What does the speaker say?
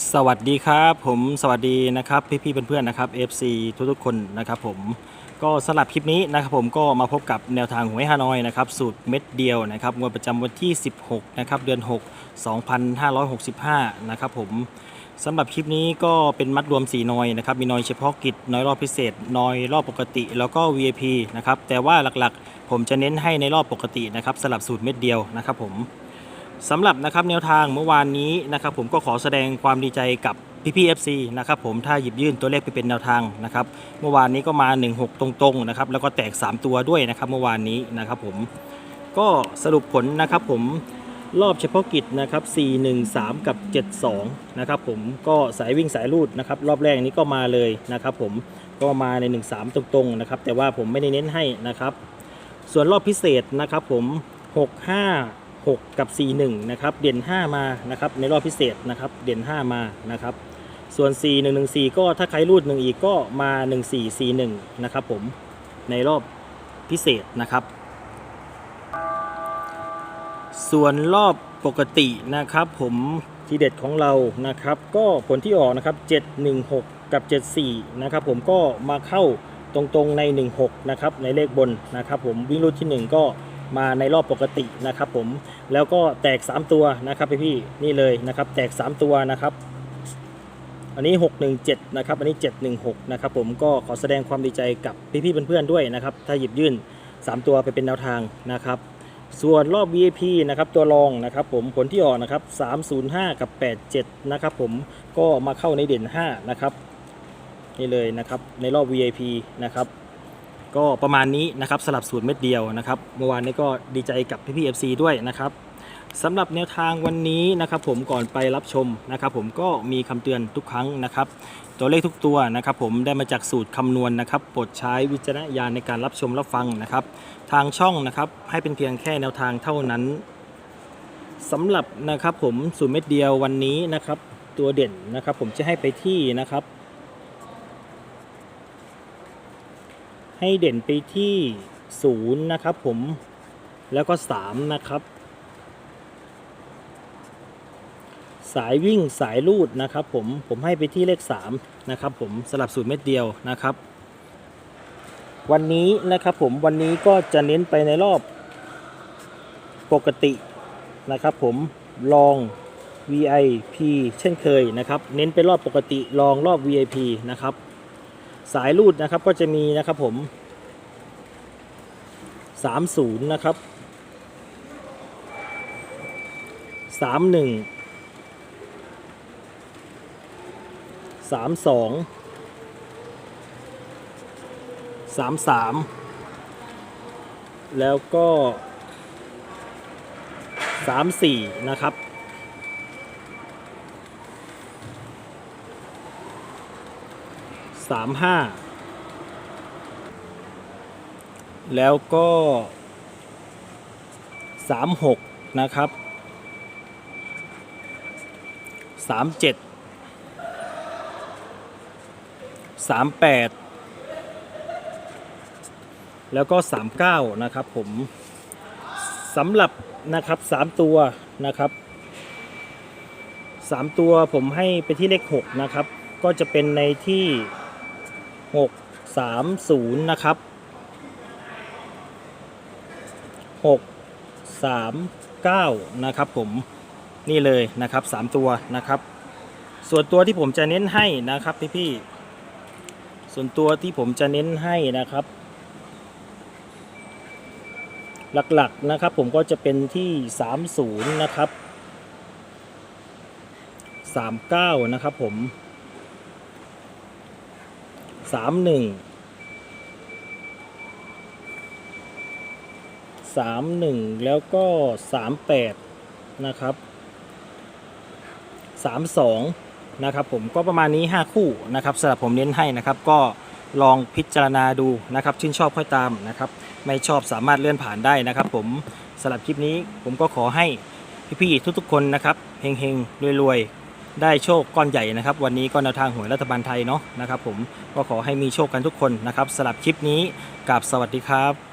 สวัสดีครับผมสวัสดีนะครับพี่ๆเพื่อนๆนะครับ FC ทุกๆคนนะครับผมก็สำหรับคลิปนี้นะครับผมก็มาพบกับแนวทางหวยฮานอยนะครับสูตรเม็ดเดียวนะครับงวดประจำวันที่ 16นะครับเดือน 6 2565นะครับผมสำหรับคลิปนี้ก็เป็นมัดรวม 4 นอยนะครับมีนอยเฉพาะกิจนอยรอบพิเศษนอยรอบปกติแล้วก็ VIP นะครับแต่ว่าหลักๆ ผมจะเน้นให้ในรอบปกตินะครับสลับสูตรเม็ดเดียวนะครับผม สำหรับนะครับแนวทางเมื่อวานนี้นะครับผมก็ขอแสดงความดีใจกับพี่พีเอฟซีนะครับผมถ้าหยิบยื่นตัวเลขไปเป็นแนวทางนะครับเมื่อวานนี้ก็มา 16 ตรงๆนะครับแล้วก็แตก 3 ตัวด้วยนะครับเมื่อวานนี้นะครับผมก็สรุปผลนะครับผมรอบเฉพาะกิจนะครับ413 กับ 72 นะครับผมก็สายวิ่งสายรูดนะครับรอบแรกนี้ก็มาเลยนะครับผมก็มาใน 13 ตรงๆนะครับแต่ว่าผมไม่ได้เน้นให้นะครับส่วนรอบพิเศษนะครับผม 65 6 กับ 41 นะครับ เด่น 5 มานะครับในรอบพิเศษนะครับ เด่น 5 มานะครับ ส่วน 4 1 1 4 ก็ถ้าใครรูด 1 อีกก็มา 1 4 4 1 นะครับผมในรอบพิเศษนะครับ ส่วนรอบปกตินะครับ ผมทีเด็ดของเรานะครับ ก็ผลที่ออกนะครับ 716 กับ 74 นะครับ ผมก็มาเข้าตรงๆใน 16 นะครับ ในเลขบนนะครับ ผมวิ่งรูดที่ 1 ก็ มาในรอบปกตินะครับผมแล้วก็แตก 3 ตัวนะครับพี่ๆนี่เลยนะครับแตก 3 ตัวนะครับอันนี้ 617 นะครับ อันนี้ 716 นะครับผมก็ขอแสดงความดีใจกับพี่ๆเพื่อนๆด้วยนะครับ ถ้าหยิบยื่น 3 ตัวไปเป็นแนวทางนะครับ ส่วนรอบ VIP นะครับ ตัวรองนะครับผมผลที่ออกนะครับ 305 กับ 87 นะครับผมก็มาเข้าในเด่น 5 นะครับ นี่เลยนะครับในรอบ VIP นะครับ ก็ประมาณนี้นะครับสลับสูตรเม็ดเดียวนะครับเมื่อวานนี้ก็ดีใจกับพี่พีเอฟซีด้วยนะครับสำหรับแนวทางวันนี้นะครับผมก่อนไปรับชมนะครับผมก็มีคำเตือนทุกครั้งนะครับ ตัวเลขทุกตัวนะครับผมได้มาจากสูตรคำนวณนะครับโปรดใช้วิจารณญาณในการรับชมรับฟังนะครับ ทางช่องนะครับให้เป็นเพียงแค่แนวทางเท่านั้นสำหรับนะครับผมสูตรเม็ดเดียววันนี้นะครับ ตัวเด่นนะครับ ผมจะให้ไปที่นะครับ ให้เด่นไปที่ศูนย์นะครับผมแล้วก็สามนะครับ สายวิ่งสายลูดนะครับผมผมให้ไปที่เลข3นะครับผมสลับสูตรเม็ดเดียวนะครับ วันนี้นะครับผมวันนี้ก็จะเน้นไปในรอบปกตินะครับผมลอง VIP เช่นเคยนะครับ เน้นไปรอบปกติลองรอบ VIP นะครับ สายรูดนะครับก็จะมีนะครับผม 30 นะครับ 31 32 33 แล้วก็ 34 นะครับ สามห้าแล้วก็สามหกนะครับสามเจ็ดสามแปดแล้วก็สามเก้านะครับผมสำหรับนะครับสามตัวนะครับสามตัวผมให้ไปที่เลขหกนะครับ ก็จะเป็นในที่ 6 3 0 นะครับ 6 3 9 นะครับผมนี่เลยนะครับ 3 ตัวนะครับ ส่วนตัวที่ผมจะเน้นให้นะครับพี่พี่ๆส่วนตัวที่ผมจะเน้นให้นะครับ หลักๆนะครับผมก็จะเป็นที่ 30 นะครับ 39 นะครับผม สามหนึ่งสามหนึ่งแล้วก็สามแปดนะครับสามสองนะครับผมก็ประมาณนี้ 5 คู่นะครับสำหรับผมเน้นให้นะครับ ก็ลองพิจารณาดูนะครับ ชื่นชอบค่อยตามนะครับ ไม่ชอบสามารถเลื่อนผ่านได้นะครับ ผมสำหรับคลิปนี้ผมก็ขอให้พี่ๆทุกๆคนนะครับเฮงๆรวยๆ ได้โชคก้อนใหญ่นะครับ วันนี้ก็แนวทางหวยรัฐบาลไทยเนาะนะครับผมก็ขอให้มีโชคกันทุกคนนะครับสำหรับคลิปนี้กับสวัสดีครับ